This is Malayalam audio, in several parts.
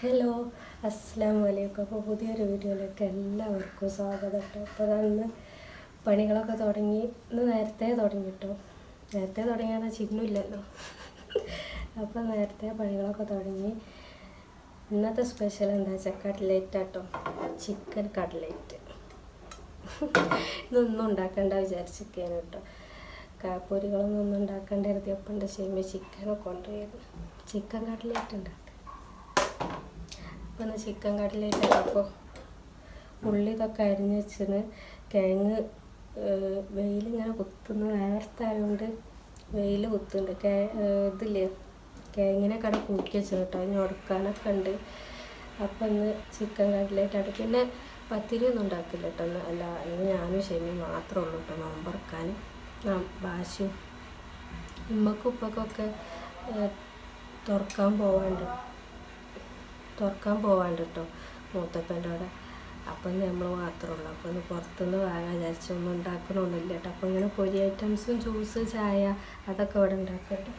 ഹലോ അസ്സാം വലൈക്കും അപ്പോൾ പുതിയൊരു വീഡിയോയിലേക്ക് എല്ലാവർക്കും സ്വാഗതം കേട്ടോ. അപ്പോൾ അന്ന് പണികളൊക്കെ തുടങ്ങി ഇന്ന് നേരത്തെ തുടങ്ങി കേട്ടോ നേരത്തെ തുടങ്ങിയാൽ ചിഹ്നമില്ലല്ലോ അപ്പോൾ നേരത്തെ പണികളൊക്കെ തുടങ്ങി. ഇന്നത്തെ സ്പെഷ്യൽ എന്താ? വെച്ചാൽ കട്ട്ലേറ്റ് കേട്ടോ. ചിക്കൻ കട്ട്ലേറ്റ് ഇതൊന്നും ഉണ്ടാക്കണ്ട വിചാരിച്ചിരിക്കുകയാണ് കേട്ടോ. കാപ്പൊരികളൊന്നും ഒന്നും ഉണ്ടാക്കേണ്ട കരുതിയപ്പോൾ ഷെയ്മ ചിക്കനൊക്കെ കൊണ്ടുപോയത്. ചിക്കൻ കട്ട്ലേറ്റ് ഉണ്ടാക്കി അപ്പോൾ ചിക്കൻ കട്ട്ലേറ്റ് അപ്പോൾ ഉള്ളി ഇതൊക്കെ അരിഞ്ഞ് വെച്ചിന്. കിഴങ്ങ് വെയിലിങ്ങനെ കുത്തുന്ന. നേരത്തായതുകൊണ്ട് വെയിൽ കുത്തുന്നുണ്ട്. കേ ഇതില്ലേ? കിഴങ്ങിനെ കട പൂക്കി വെച്ചു കേട്ടോ. അതിന് ഉടക്കാനൊക്കെ ഉണ്ട്. അപ്പം ഇന്ന് ചിക്കൻ കട്ട്ലേറ്റ് ആണ്. പിന്നെ പത്തിരി ഒന്നും ഉണ്ടാക്കില്ല കേട്ടോ ഒന്ന് അല്ല ഇന്ന് ഞാനും ശനി മാത്രമേ ഉള്ളൂ കേട്ടോ. നോമ്പറക്കാൻ ഭാഷയും ഉമ്മക്കും ഉപ്പക്കൊക്കെ തുറക്കാൻ പോവാണ്ട് തുറക്കാൻ പോവാണ്ട് കേട്ടോ മൂത്തപ്പന്റെ അവിടെ. അപ്പം നമ്മൾ മാത്രമേ ഉള്ളൂ. അപ്പം ഒന്ന് പുറത്തുനിന്ന് വാങ്ങാൻ വിചാരിച്ചൊന്നും ഉണ്ടാക്കണമൊന്നുമില്ല കേട്ടോ. അപ്പം ഇങ്ങനെ പൊരി ഐറ്റംസും ജ്യൂസ് ചായ അതൊക്കെ അവിടെ ഉണ്ടാക്കട്ടോ.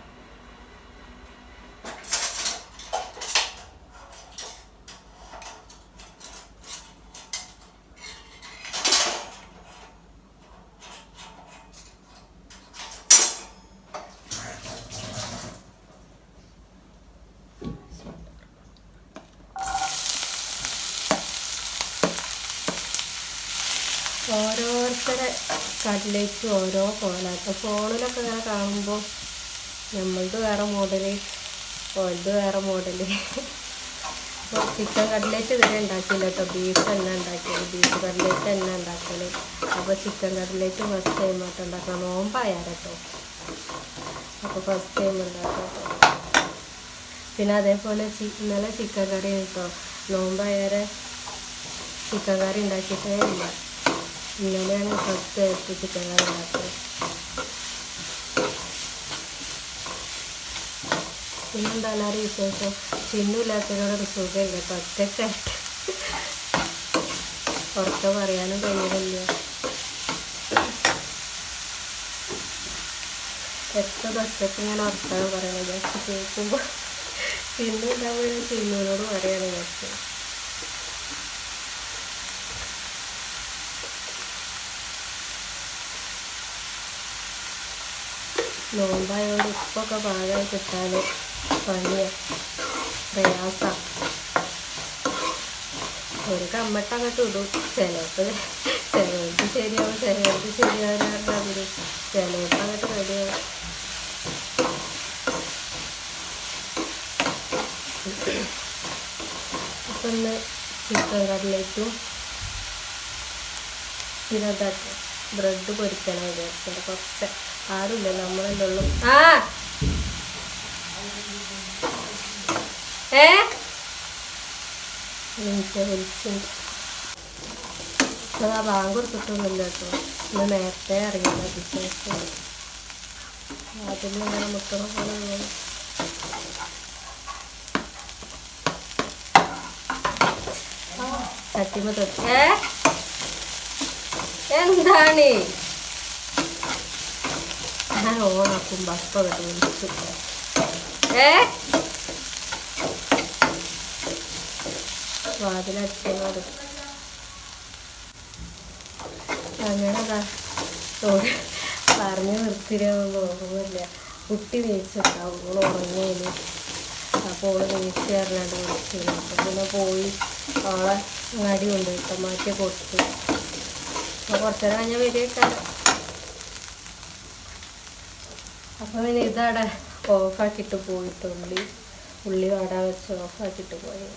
ഓരോരുത്തരെ കടലേക്ക് ഓരോ കോലാട്ടോ ഫോണിലൊക്കെ ഇങ്ങനെ കാണുമ്പോൾ നമ്മളത് വേറെ മോഡൽ ഓലത് വേറെ മോഡൽ. അപ്പോൾ ചിക്കൻ കട്ലേറ്റ് ഇവരെ ഉണ്ടാക്കിയില്ല കേട്ടോ ബീഫ് തന്നെ ഉണ്ടാക്കിയത് ബീഫ് കട്ലേറ്റ് തന്നെ ഉണ്ടാക്കൽ അപ്പോൾ ചിക്കൻ കട്ലേറ്റ് ഫസ്റ്റ് ടൈം ആയിട്ട് ഉണ്ടാക്കണം നോമ്പായാൽ കേട്ടോ അപ്പോൾ ഫസ്റ്റ് ടൈം ഉണ്ടാക്കാം പിന്നെ അതേപോലെ ഇന്നലെ ചിക്കൻ കറി കേട്ടോ നോമ്പായാരെ ചിക്കൻ കറി ഉണ്ടാക്കിയിട്ടേ ഇല്ല. ഇന്നലെയാണ് ഫസ്റ്റ് ആയിട്ട് ചിക്കൻ കറി ഉണ്ടാക്കിയത് പിന്നെന്താ എല്ലാവരും വിശേഷം ചിന്നുമില്ലാത്തതിനോടൊരു സുഖമില്ല. ഒറ്റക്കായിട്ട് പുറത്ത് പറയാനും കഴിയില്ല എത്ര ഒറ്റയ്ക്ക് ഇങ്ങനെ വർത്താനം പറയണത് കേൾക്കുമ്പോൾ ചിന്നുണ്ടാവുമ്പോൾ ചിന്നുവിനോട് പറയാണ് ജസ്റ്റ് നോമ്പായതുകൊണ്ട് ഉപ്പൊക്കെ പാകമായി കിട്ടാൻ വലിയ പ്രയാസമാണ് ഒരു കമ്മട്ട അങ്ങോട്ട് ഇടും. ചിലപ്പോൾ ചിലവർക്ക് ശരിയാവും ചിലവർക്ക് ശരിയാവാൻ അതിൽ ചിലവർക്ക് അങ്ങോട്ട് റെഡിയാവും. അപ്പം ഇന്ന് ചിക്കൻ കട്ലേറ്റും പിന്നെ ഇതാക്കും ബ്രെഡ് പൊരിക്കണം വിചാരിച്ചത് കുറച്ച് ആരുമില്ല നമ്മളല്ലേ ഉള്ളു. ആ. ഏ? വിളിച്ചുണ്ട് ആ ബാങ്ക് കൊടുത്തിട്ടൊന്നുമില്ല കേട്ടോ. ഇന്ന് നേരത്തെ ഇറങ്ങില്ല ബിസിനസ് അതിൽ ഇങ്ങനെ മുട്ടണ പോലെ. തട്ടിമ തൊട്ട്. എന്താണ്? ഞാൻ ഓണാക്കും കേട്ട് വിളിച്ചു ഏ? വാതിലടിച്ചത് അങ്ങനെതാ പറഞ്ഞു ഓർമ്മയില്ല. കുട്ടി വേച്ചിട്ടാവും ഓൾ ഉറങ്ങിയതിന് അപ്പോൾ ഓൾ വേച്ച് കയറിനാണ്ട് വിളിച്ചിരുന്നു. അപ്പം പിന്നെ പോയി അവളെ അങ്ങാടി കൊണ്ടുപോയിട്ട് മാറ്റി കൊടുത്തു. അപ്പോൾ കുറച്ചേരം കഴിഞ്ഞാൽ വരികയൊക്കെ അപ്പോൾ പിന്നെ ഇതവിടെ ഓഫാക്കിയിട്ട് പോയിട്ട് ഉള്ളി ഉള്ളി വാടാൻ വെച്ച് ഓഫാക്കിയിട്ട് പോയി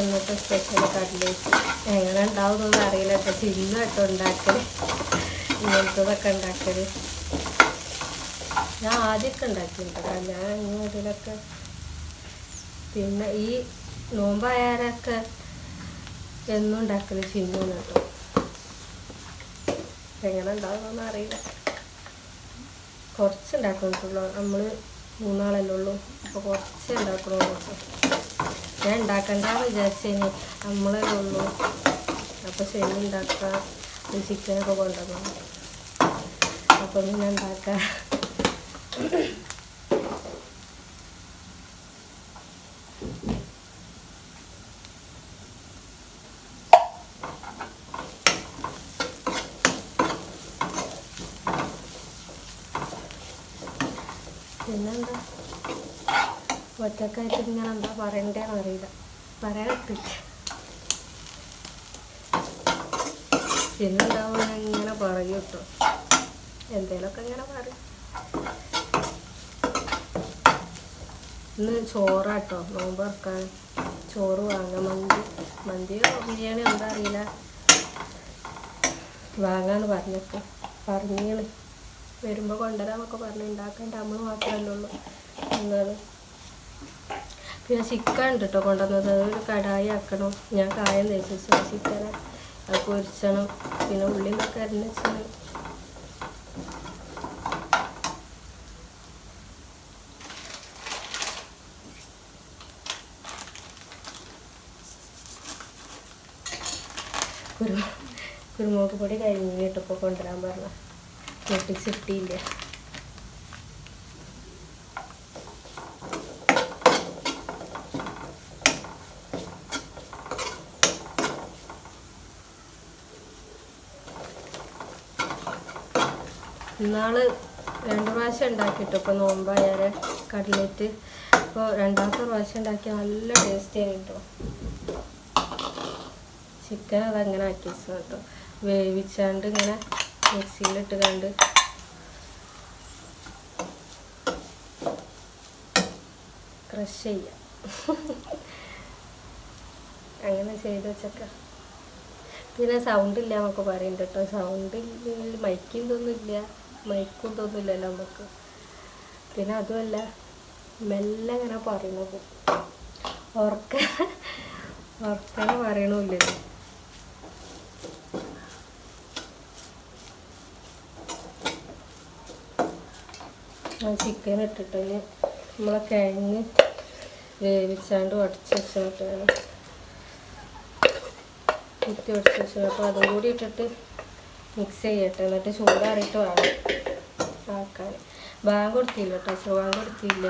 ഇന്നത്തെ സ്പെഷ്യൽ കട്ലേറ്റ് എങ്ങനെ ഉണ്ടാവുമെന്നൊന്നും അറിയില്ല പക്ഷെ ഇന്നും കേട്ടോ ഉണ്ടാക്കൽ. ഇങ്ങനത്തതൊക്കെ ഉണ്ടാക്കൽ. ഞാൻ ആദ്യമൊക്കെ ഉണ്ടാക്കിയിട്ടുണ്ട് ഞാൻ ഇങ്ങോട്ടിലൊക്കെ പിന്നെ ഈ നോമ്പായാലൊക്കെ എന്നും ഉണ്ടാക്കൽ ചിന്നു കേട്ടോ. എങ്ങനെ ഉണ്ടാവുമെന്നൊന്നും അറിയില്ല. കുറച്ച് ഉണ്ടാക്കുന്നുള്ളൂ നമ്മൾ മൂന്നാളല്ലേ ഉള്ളൂ. അപ്പോൾ കുറച്ച് ഉണ്ടാക്കണുള്ളൂ. ഞാൻ ഉണ്ടാക്കണ്ടെന്ന് വിചാരിച്ചതിന് നമ്മളേ ഉള്ളൂ. അപ്പോൾ ശരി ഉണ്ടാക്കാം ചിക്കനൊക്കെ കൊണ്ടുവന്നു അപ്പം ഞാൻ ഉണ്ടാക്കാം. പിന്നെന്താ? ഒറ്റക്കായിട്ട് ഇങ്ങനെ എന്താ പറയണ്ടേന്ന് അറിയില്ല. പറയാൻ പിന്നെന്താവും ഞാൻ ഇങ്ങനെ പറയും കേട്ടോ. എന്തേലൊക്കെ ഇങ്ങനെ പറയും. ഇന്ന് ചോറാട്ടോ. നോമ്പ് ഇറക്കാൻ ചോറ് വാങ്ങാം മന്തി മന്തിയോ ബിരിയാണി എന്താ അറിയില്ല. വാങ്ങാന്ന് പറഞ്ഞപ്പോ പറഞ്ഞാണ്. വരുമ്പോൾ കൊണ്ടുവരാമെന്നൊക്കെ പറഞ്ഞ് ഉണ്ടാക്കേണ്ട നമ്മൾ മാത്രമല്ലേ എന്നാണ്. പിന്നെ ചിക്കൻ ഉണ്ട് കേട്ടോ കൊണ്ടുവന്നത് അതൊരു കടായി ആക്കണം. ഞാൻ കായം തേച്ചു ചിക്കൻ അത് പൊരിച്ചണം. പിന്നെ ഉള്ളി എന്നൊക്കെ അരിഞ്ഞ് വെച്ചാൽ കുരു കുരുമുളക് പൊടി കഴിഞ്ഞിട്ടിപ്പോൾ കൊണ്ടുവരാൻ പറഞ്ഞ. നോട്ടീസ് കിട്ടിയില്ല ഇന്നാൾ രണ്ട് പ്രാവശ്യം ഉണ്ടാക്കിയിട്ടു ഇപ്പോൾ നോമ്പായാൽ കട്ലേറ്റ്. ഇപ്പോൾ രണ്ടാമത്തെ പ്രാവശ്യം ഉണ്ടാക്കിയ നല്ല ടേസ്റ്റ് ആയിട്ടോ ചിക്കൻ അതങ്ങനെ ആക്കി വെച്ചു കേട്ടോ വേവിച്ചാണ്ട് ഇങ്ങനെ മിക്സിയിലിട്ട് കണ്ട് ക്രഷ് ചെയ്യാം. അങ്ങനെ ചെയ്ത് വെച്ചൊക്കെ. പിന്നെ സൗണ്ട് ഇല്ല എന്നൊക്കെ പറയുന്നുണ്ട് കേട്ടോ. സൗണ്ട് മൈക്കും തോന്നില്ല മൈക്കും തോന്നില്ലല്ലോ നമുക്ക് പിന്നെ അതുമല്ല മെല്ലെ ഇങ്ങനെ പറയണത് ഉറക്ക ഉറക്കനെ പറയണില്ലല്ലോ ആ ചിക്കൻ ഇട്ടിട്ട് നമ്മളെ കിഴങ്ങ് വേവിച്ചാണ്ട് ഉടച്ച് വെച്ചിട്ടാണ് കുത്തി ഉടച്ച് വെച്ചത് അപ്പോൾ അതും കൂടി ഇട്ടിട്ട് മിക്സ് ചെയ്യട്ടെ. എന്നിട്ട് ചൂടാറിയിട്ട് വേണം ആക്കാൻ. ബാങ്ക് കൊടുത്തില്ല കേട്ടോ ബാങ്ക് കൊടുത്തില്ല.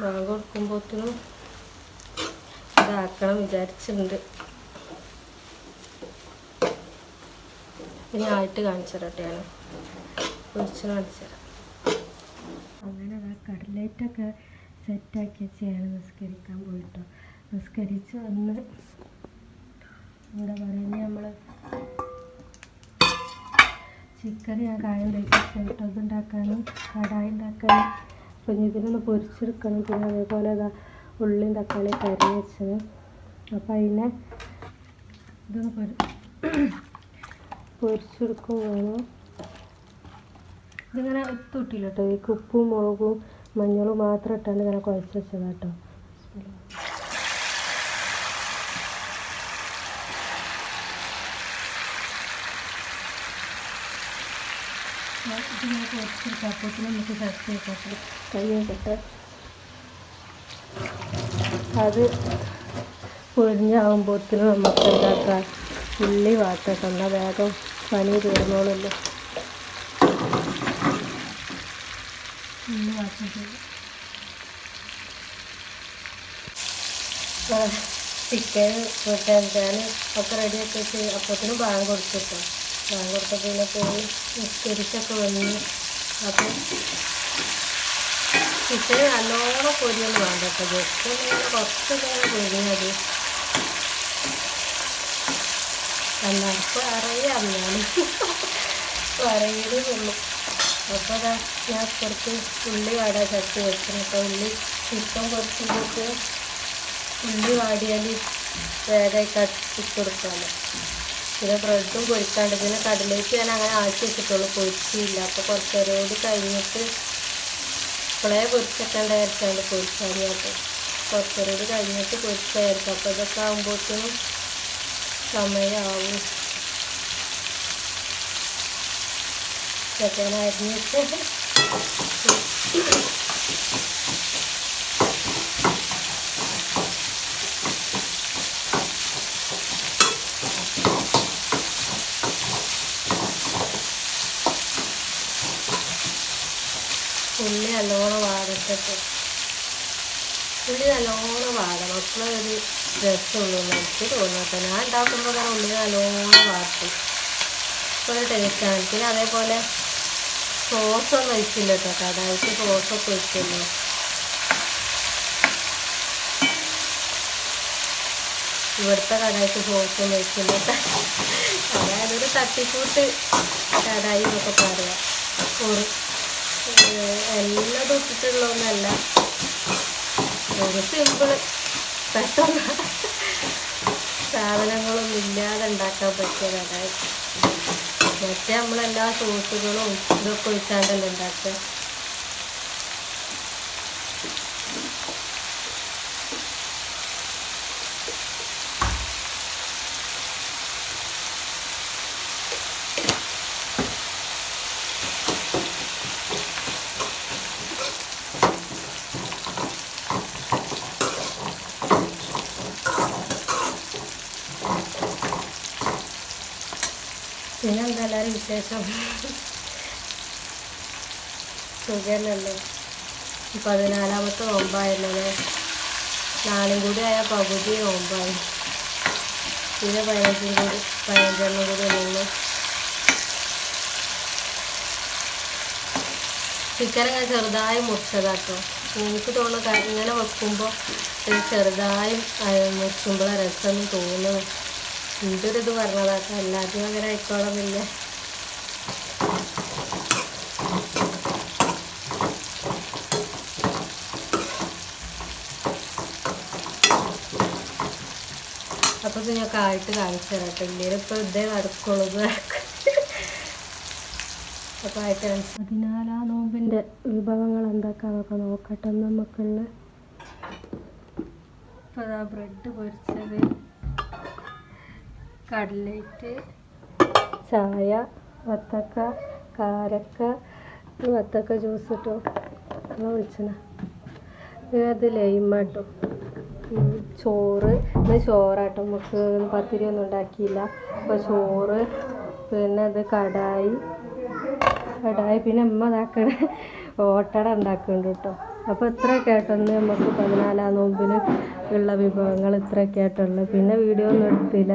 ബാങ്ക് കൊടുക്കുമ്പോഴത്തേനും ഇതാക്കണം വിചാരിച്ചിട്ടുണ്ട് ഇനി ആയിട്ട് കാണിച്ചു തരട്ടെ ഞാൻ കാണിച്ചു തരാം കടലേറ്റൊക്കെ സെറ്റാക്കി വെച്ചാണ് നിസ്കരിക്കാൻ പോയിട്ടോ. നിസ്കരിച്ച് വന്ന് എന്താ പറയുക നമ്മൾ ചിക്കൻ ഞാൻ കായം തേച്ചിട്ട് അതുണ്ടാക്കാനും കടായി ഉണ്ടാക്കാനും അപ്പം ഇതിനൊന്ന് പൊരിച്ചെടുക്കണം. പിന്നെ അതേപോലെ ഇതാ ഉള്ളിയും തക്കാളി കരി വെച്ചത്. അപ്പം അതിനെ ഇതൊന്ന് പൊരി പൊരിച്ചെടുക്കും വേണം ഇതിങ്ങനെ തൊട്ടില്ല കേട്ടോ. ഈ ഉപ്പും മുളകും മഞ്ഞളും മാത്രം ഇട്ടാണ് ഇങ്ങനെ കുഴച്ച് വെച്ചത് കേട്ടോ ഇതിങ്ങനെ നമുക്ക് ചട്ടി വെക്കട്ടെ കൈ വെക്കട്ടെ അത് പൊരിഞ്ഞാകുമ്പോഴത്തേനും നമുക്ക് എന്താക്കാം? ഉള്ളി വാട്ടട്ടെ. എന്നാൽ വേഗം പനി തീർന്നോളല്ലോ ഉള്ളി വാട്ടിട്ട് ചിക്കൻ കൂട്ടാൻ ഒക്കെ റെഡി ആക്കി വെച്ച് അപ്പത്തിന് ബാങ്ക് കൊടുത്തിട്ടോ. ബാങ്ക് കൊടുത്ത പിന്നെ പോയി നിസ്കരിച്ചൊക്കെ വന്നു അപ്പം ചിക്കൻ നല്ലോണം പൊരിയൊന്നും വേണ്ട കേട്ടോ. ജസ്റ്റ് കുറച്ച് നേരം പൊരിഞ്ഞാൽ മതി. എല്ലാവർക്കും അറിയാം ഞാൻ. പറയുന്നതുള്ളൂ അപ്പോൾ ഞാൻ കുറച്ച് ഉള്ളി വാടാൻ ചട്ടി വെക്കണം അപ്പോൾ ഉള്ളി ചിക്കൻ കുറച്ചിട്ട് ഉള്ളി വാടിയാൽ വേറെ കൊടുക്കാമല്ലോ പിന്നെ ബ്രെഡും പൊരിക്കാണ്ട്. പിന്നെ കടലേക്ക് ഞാൻ അങ്ങനെ ആക്കി വെച്ചിട്ടുള്ളൂ. പൊരിച്ചില്ല. അപ്പോൾ കുറച്ച് നേരം കൂടി കഴിഞ്ഞിട്ട് ഇപ്പോഴേ പൊരിച്ചൊക്കെ വിചാരിച്ചാണ്ട് പൊരിച്ചാൽ അപ്പോൾ കുറച്ച് നേരം കൂടി കഴിഞ്ഞിട്ട് പൊരിച്ചായിരിക്കും അപ്പോൾ ഇതൊക്കെ ആകുമ്പോഴത്തേനും സമയമാവും ഞാൻ അരിഞ്ഞിട്ട് ഉള്ളി നല്ലോണം വാടത്തിട്ട് ഉള്ളി നല്ലോണം വാടണം. അപ്പോഴേ ഒരു രസമുള്ളൂ എനിക്ക് തോന്നുന്നു ഞാൻ ഉണ്ടാക്കുമ്പോൾ ഉള്ളി നല്ലോണം വാട്ടും. അപ്പോൾ ഒരു ടേസ്റ്റാണ് പിന്നെ അതേപോലെ സോസൊന്നും ഒഴിക്കില്ല കേട്ടോ. കടായിക്ക് സോസൊക്കെ ഒഴിക്കില്ല ഇവിടുത്തെ കടായിക്ക് സോസൊന്നും ഒഴിക്കില്ല അതായത് ഒരു തട്ടിക്കൂട്ട് കടായി എന്നൊക്കെ പറയാം. ഒരു എല്ലാം തൊട്ടിട്ടുള്ളതൊന്നല്ല. ഒരു സിമ്പിൾ പെട്ടെന്ന് സാധനങ്ങളൊന്നും ഇല്ലാതെ ഉണ്ടാക്കാൻ പറ്റിയ കടായി. മറ്റേ നമ്മളെല്ലാ സോസുകളും ഇതൊക്കെ ഒഴിച്ചാണ്ടല്ലോ ഉണ്ടാക്കുക പിന്നെ എന്താ എല്ലാവരും വിശേഷം സുഖമല്ലേ പതിനാലാമത്തെ അല്ലേ നാലും കൂടി ആയ പകുതി ഓമ്പായി പിന്നെ പതിനഞ്ചും കൂടി പതിനഞ്ചെണ്ണം കൂടി ഉള്ളു ചിക്കൻ ഇങ്ങനെ ചെറുതായി മുറിച്ചതാട്ടോ എനിക്ക് തോന്നുന്നു ഇങ്ങനെ വെക്കുമ്പോൾ ചെറുതായി മുറിക്കുമ്പോൾ രസം തോന്നുന്നു. എന്റെ ഒരു ഇത് പറഞ്ഞതാക്കാം എല്ലാത്തിനും അങ്ങനെ ആയിക്കോളന്നില്ല? അപ്പൊ ഇത് ഞാൻ കായിട്ട് കാണിച്ചു തരാം കേട്ടോ. ഇല്ലെങ്കിൽ ഇപ്പൊ ഇതേ നടക്കുള്ളൂ ഇത് നടക്കും. അപ്പൊ ആയിട്ട് കാണിച്ചു പതിനാലാം നോമ്പിന്റെ വിഭവങ്ങൾ എന്തൊക്കെയാന്നൊക്കെ നോക്കട്ടെ നമുക്കുള്ള ബ്രെഡ് പൊരിച്ചത്. കട്ലേറ്റ് ചായ വത്തക്ക കാരക്ക വത്തക്ക ജ്യൂസ് കിട്ടോ എന്നാ വിളിച്ചണ അത് ലൈമാട്ടോ ചോറ്. ഇന്ന് ചോറാട്ടോ. നമുക്ക് പത്തിരി ഒന്നും ഉണ്ടാക്കിയില്ല. അപ്പോൾ ചോറ് പിന്നെ അത് കടായി. കടായി. പിന്നെ അമ്മ ഇതാക്കണ ഓട്ടട ഉണ്ടാക്കുന്നുണ്ട് കേട്ടോ. അപ്പോൾ ഇത്രയൊക്കെ ആയിട്ടൊന്ന് നമുക്ക് പതിനാലാം നോമ്പിന് ഉള്ള വിഭവങ്ങൾ ഇത്രയൊക്കെ ആയിട്ടുള്ളത് പിന്നെ വീഡിയോ ഒന്നും എടുത്തില്ല.